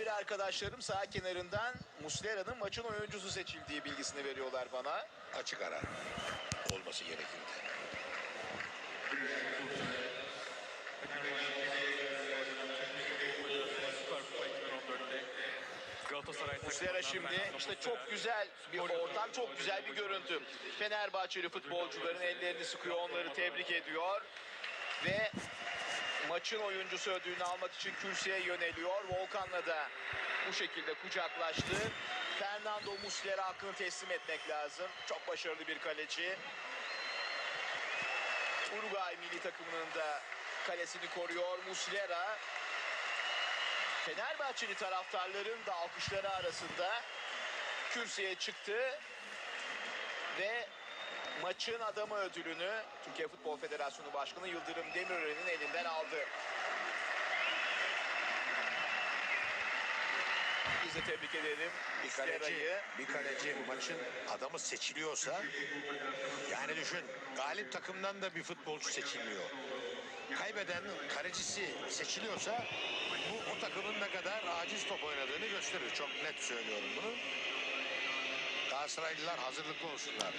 muhabir arkadaşlarım sağ kenarından Muslera'nın maçın oyuncusu seçildiği bilgisini veriyorlar bana. Açık ara olması gerekirdi. Süper Kupa 2014'te Galatasaray Muslera şimdi işte çok güzel bir ortam, çok güzel bir görüntü. Fenerbahçeli futbolcuların ellerini sıkıyor, onları tebrik ediyor. Ve maçın oyuncusu ödülünü almak için kürsüye yöneliyor. Volkan'la da bu şekilde kucaklaştı. Fernando Muslera hakkını teslim etmek lazım. Çok başarılı bir kaleci. Uruguay milli takımının da kalesini koruyor Muslera. Fenerbahçeli taraftarların da alkışları arasında kürsüye çıktı ve maçın adamı ödülünü Türkiye Futbol Federasyonu Başkanı Yıldırım Demirören'in elinden aldı. Biz de tebrik edelim Bir kaleci, bir kaleci maçın adamı seçiliyorsa yani düşün galip takımdan da bir futbolcu seçilmiyor. Kaybeden kalecisi seçiliyorsa bu o takımın ne kadar aciz top oynadığını gösterir. Çok net söylüyorum bunu. Galatasaraylılar hazırlıklı olsunlar.